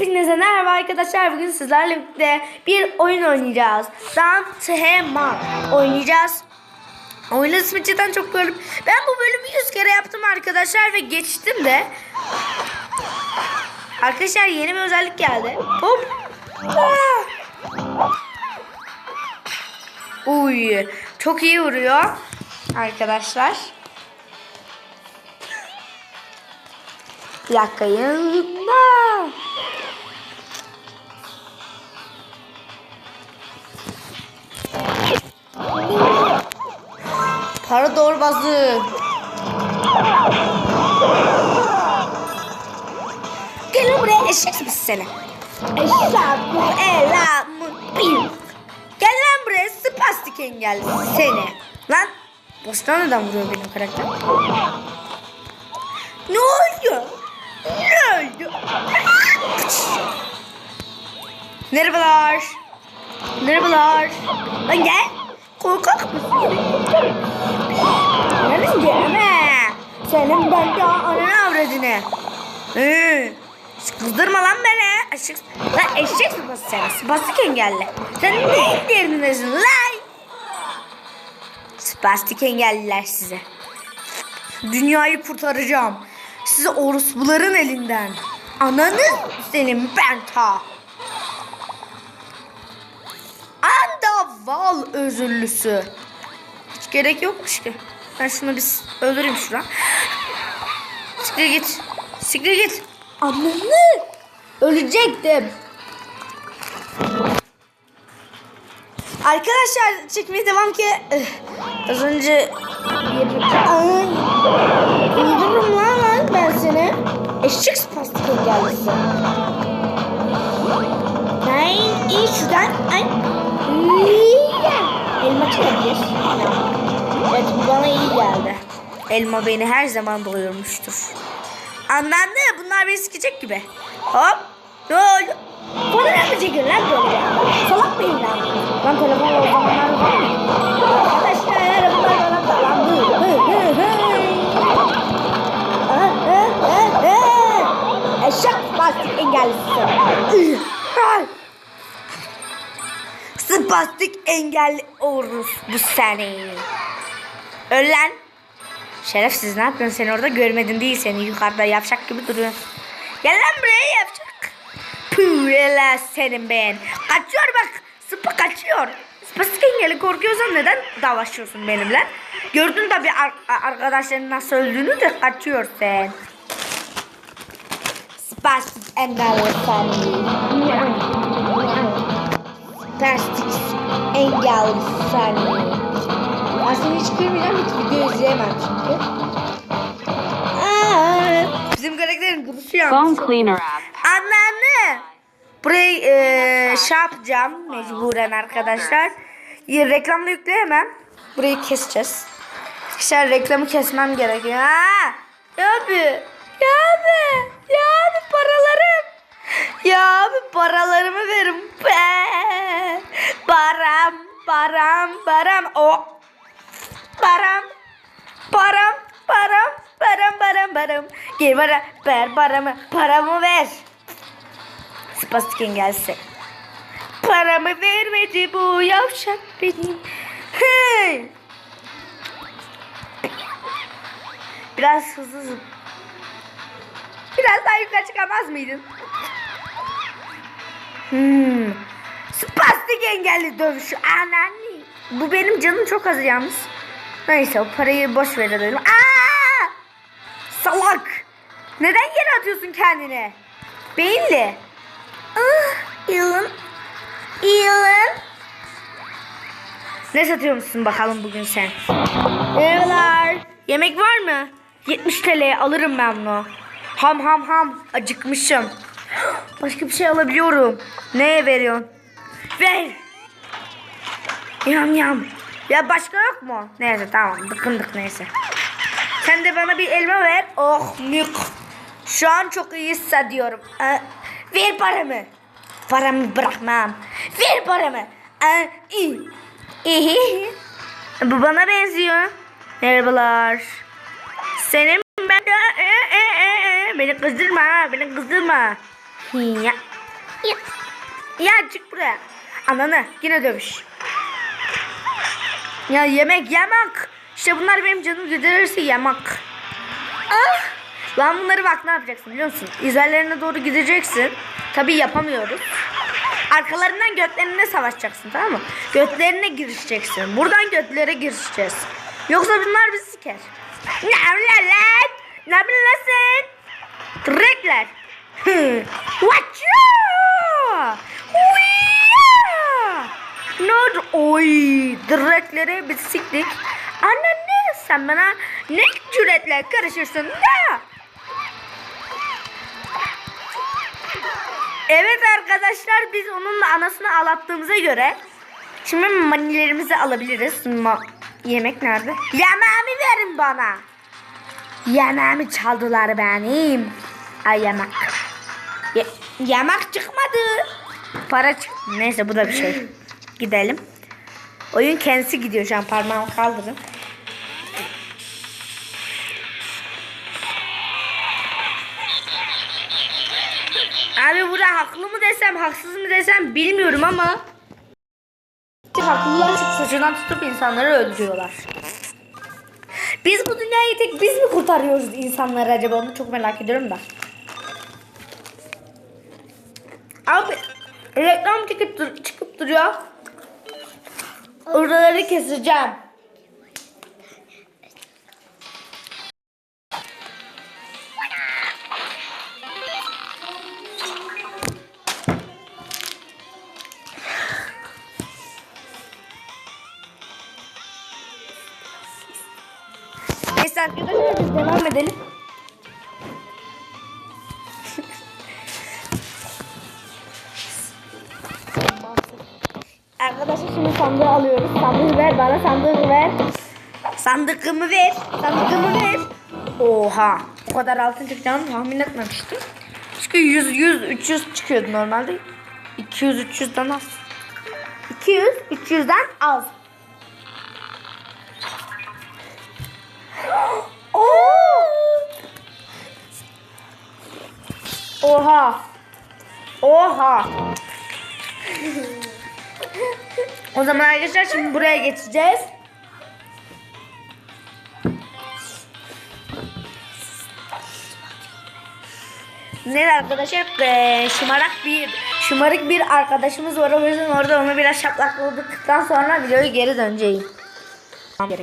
Hepinize merhaba arkadaşlar. Bugün sizlerle birlikte bir oyun oynayacağız. Danteman oynayacağız. Oyunun ismi cidden çok garip. Ben bu bölümü 100 kere yaptım arkadaşlar ve geçtim de. Arkadaşlar yeni bir özellik geldi. Hop. Ah. Uy, çok iyi vuruyor arkadaşlar. Dakika yanında. Para doğurbazı. Gel lan buraya eşek misin seni? Eşek bu elamın bir. Gel buraya spastik engelli seni. Lan boşuna neden vuruyor benim karakter? Ne oldu? Merhabalar. Merhabalar. Lan gel. Korkak mısın? Gelin gelme. Senin ben de ananı avradını. Hı. Kızdırma lan beni. Eşek, lan eşek sıpası sen. Spastik engelli. Sen neyin derindesin lan? Spastik engelliler size. Dünyayı kurtaracağım. Sizi orospuların elinden. Ananı senin ben ta. Andaval özürlüsü. Hiç gerek yokmuş ki. Ben şunu bir öldüreyim şuradan. Siktir git. Siktir git. Ananı. Ölecektim. Arkadaşlar çekmeye devam ki. eh, Az önce öldürürüm lan ben seni. Eşek spastik engellisi. Ay iyi şuradan. Ay. Evet bu bana iyi geldi. Elma beni her zaman doyurmuştur. Anlandı bunlar beni sikecek gibi. Hop. Ne oldu? Bana ne yapacak lan böyle? Salak mıyım lan? Lan telefon o zamanlar var mı? Arkadaşlar Spastik engelli oluruz bu seni. Öl lan. Şerefsiz ne yapıyorsun sen orada görmedin değil seni yukarıda yapacak gibi duruyorsun. Gel lan buraya yapacak. Püh senin ben. Kaçıyor bak. Sıpa kaçıyor. Spastik engelli korkuyorsan neden davaşıyorsun benimle? Gördün tabi ar- arkadaşların nasıl öldüğünü de kaçıyor sen. Spastik engelli seni. Spastik engelli seni. Aslında hiç görmeyeceğim hiç video izleyemem çünkü. Aa, bizim karakterin. Phone cleaner app. Anneanne. Burayı eee şey yapacağım mecburen arkadaşlar. Reklamda yükleyemem. Burayı keseceğiz. Arkadaşlar reklamı kesmem gerekiyor. Ha! Ya abi. Ya abi. Ya abi paralarım. Ya abi paralarımı verin. Be. Param. Param. Param. O. Param. Param. Param. Param. Param. Param. Gel bana. Ver paramı. Paramı ver. Spastik engelsi. Paramı vermedi bu yavşak benim. Hey. Biraz hızlı zıp. Biraz daha yukarı çıkamaz mıydın? Hmm. Spastik engelli dövüşü. Anneanne. Bu benim canım çok az yalnız. Neyse o parayı boş verelim. Aa! Salak. Neden yere atıyorsun kendini? Beyinli. Ah, yılın. Yılın. Ne satıyormuşsun bakalım bugün sen? Merhabalar. Yemek var mı? 70 TL'ye alırım ben bunu. Ham ham ham. Acıkmışım. Başka bir şey alabiliyorum. Neye veriyorsun? Ver. Yam yam. Ya başka yok mu? Neyse tamam. Dıkındık neyse. Sen de bana bir elma ver. Oh mük. Şu an çok iyi hissediyorum. Ee, ver paramı. Paramı bırakmam. Ver paramı. Ee, iyi. İyi. Bu bana benziyor. Merhabalar. Senin ben de e, e, e, e. beni kızdırma, beni kızdırma. Ya. Ya çık buraya. Ananı yine dövüş. Ya yemek yemek. İşte bunlar benim canım giderirse yemek. Ah. Lan bunları bak ne yapacaksın biliyor musun? İzlerlerine doğru gideceksin. Tabii yapamıyoruz. Arkalarından götlerine savaşacaksın tamam mı? Götlerine girişeceksin. Buradan götlere girişeceğiz. Yoksa bunlar bizi siker. Ne lan? Ne bilirsin? Direkler. Watch ya! Oldu? Oy! Direkleri biz siktik. Anne ne? Sen bana ne cüretle karışırsın da? Evet arkadaşlar biz onunla anasını ağlattığımıza göre şimdi manilerimizi alabiliriz. Ma yemek nerede? Yemeğimi verin bana. Yemeğimi çaldılar benim. Ay yemek. Ye yemek çıkmadı. Para çık. Neyse bu da bir şey. Gidelim. Oyun kendisi gidiyor şu an parmağımı kaldırın. Abi burada haklı mı desem haksız mı desem bilmiyorum ama Haklılar saçından tutup insanları öldürüyorlar. Biz bu dünyayı tek biz mi kurtarıyoruz insanları acaba onu çok merak ediyorum da. Abi reklam çıkıp, dur- çıkıp duruyor. Oraları keseceğim. Neyse arkadaşlar biz devam edelim. Arkadaşlar şimdi sandığı alıyoruz. Sandığı ver bana sandığı ver. Sandığımı ver. Sandığımı ver. Oha. O kadar altın çıkacağını tahmin etmemiştim. Çünkü 100, 100, 300 çıkıyordu normalde. 200, 300'den az. 200, 300'den az. Oha. Oha. O zaman arkadaşlar şimdi buraya geçeceğiz. Ne arkadaşlar? Ee, şımarak bir şımarık bir arkadaşımız var. O yüzden orada onu biraz şaplakladıktan sonra videoyu geri döneceğim. Gerek.